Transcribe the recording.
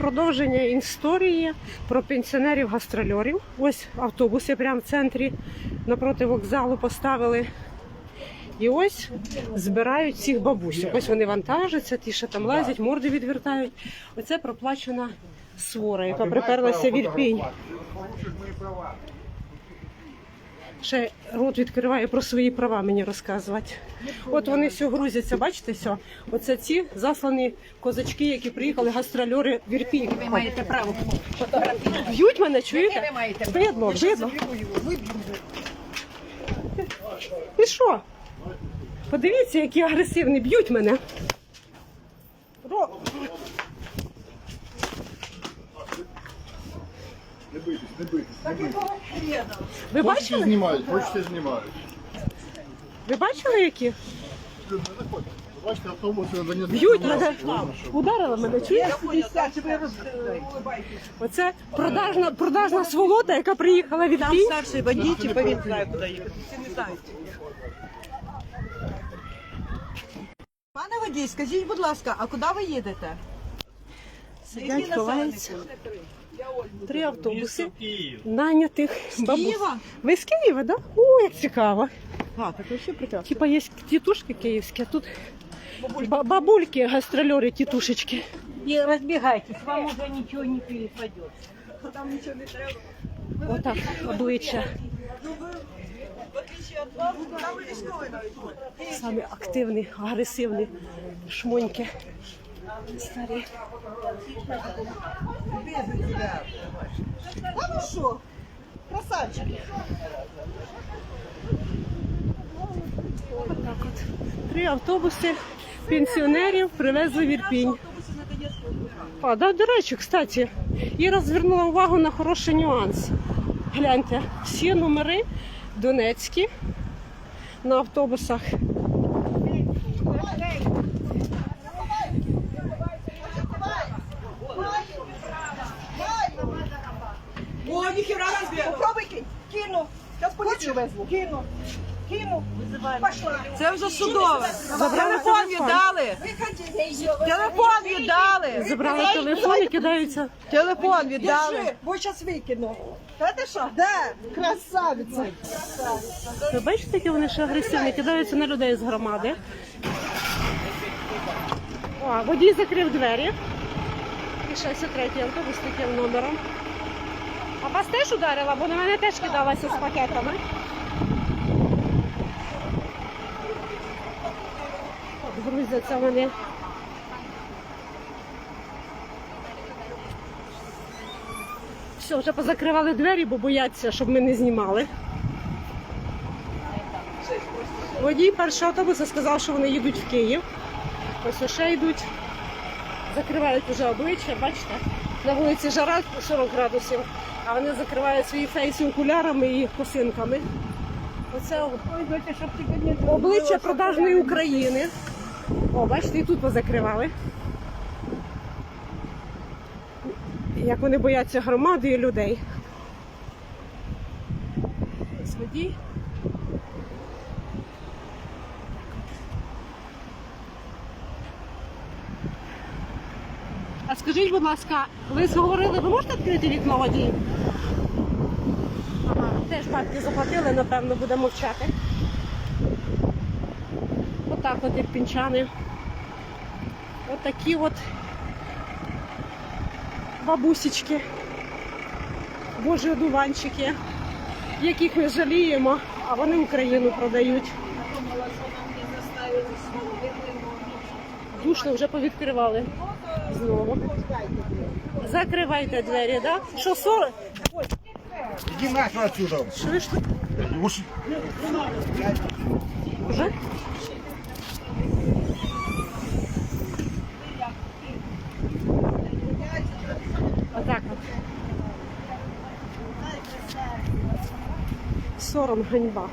Продовження історії про пенсіонерів-гастрольорів. Ось автобуси прямо в центрі напроти вокзалу поставили. І ось збирають всіх бабусів. Ось вони вантажаться, ті, що там лазять, морди відвертають. Оце проплачена свора, яка приперлася в Ірпінь. Ще рот відкриває про свої права мені розказувати. От вони все грузяться, бачите, все. Оце ці заслані козачки, які приїхали гастрольори в Ірпінь. Ви маєте право фотографувати. Б'ють мене, чуєте? його, виб'ю. І що? Подивіться, які агресивні, б'ють мене. Не бийтесь, не бийтесь. Ви Хочете бачили? знімають, хочете знімають. Ви бачили, які? Ви Бачите, автобуси Донецьк. Б'ють мене. Ударили мене, чуєте? Оце продажна, продажна сволота, яка приїхала від Там Пінь. старший водій, типа він знає, куди їхати. Всі не знають. Пане водій, скажіть, будь ласка, а куди ви їдете? Сидять, ховаються. Три автобуси нанятих бабусь. Ви з Києва, так? Да? О, як цікаво. А, так вообще прекрасно. Типа є тітушки київські, а тут ба- бабульки, гастрольори, тітушечки. Не розбігайтесь, вам уже нічого не перепадет. Отак обличчя. Самі активні, агресивні шмоньки. Старі. А ну що? Красавчик. Отак от. Три автобуси пенсіонерів привезли в Ірпінь. А, да, до речі, кстати, Іра звернула увагу на хороший нюанс. Гляньте, всі номери донецькі на автобусах. Попробуй кинь. Кину. Зараз поліцію везу. Кину. Кину. Пошла. Це вже судове. Телефон телефон. віддали. Телефон віддали. Забрали телефон і кидаються. Телефон віддали. Бо зараз викину. Та ти що? Де? Красавиця. Ви бачите, які вони ще агресивні, кидаються на людей з громади. О, водій закрив двері. І ще третій автобус таким номером. А вас теж ударила, бо на мене теж кидалася з пакетами. Грузяться вони. Все, вже позакривали двері, бо бояться, щоб ми не знімали. Водій першого автобуса сказав, що вони їдуть в Київ. Ось ще йдуть. Закривають вже обличчя, бачите? На вулиці жара 40 градусів, а вони закривають свої фейси окулярами і косинками. Оце обличчя продажної України. О, бачите, і тут позакривали. Як вони бояться громади і людей. Ось водій. Скажіть, будь ласка, ви зговорили, ви можете відкрити вікно водій? Ага, теж бабки заплатили, напевно, буде мовчати. Отак от ірпінчани. От такі от бабусечки, божі одуванчики, яких ми жаліємо, а вони Україну продають. Душно вже повідкривали знову. Закривайте двері, так? Да? Що 40? Иди нахер отсюда. Ж? Уж Уже? Отак от. Сором ганьба.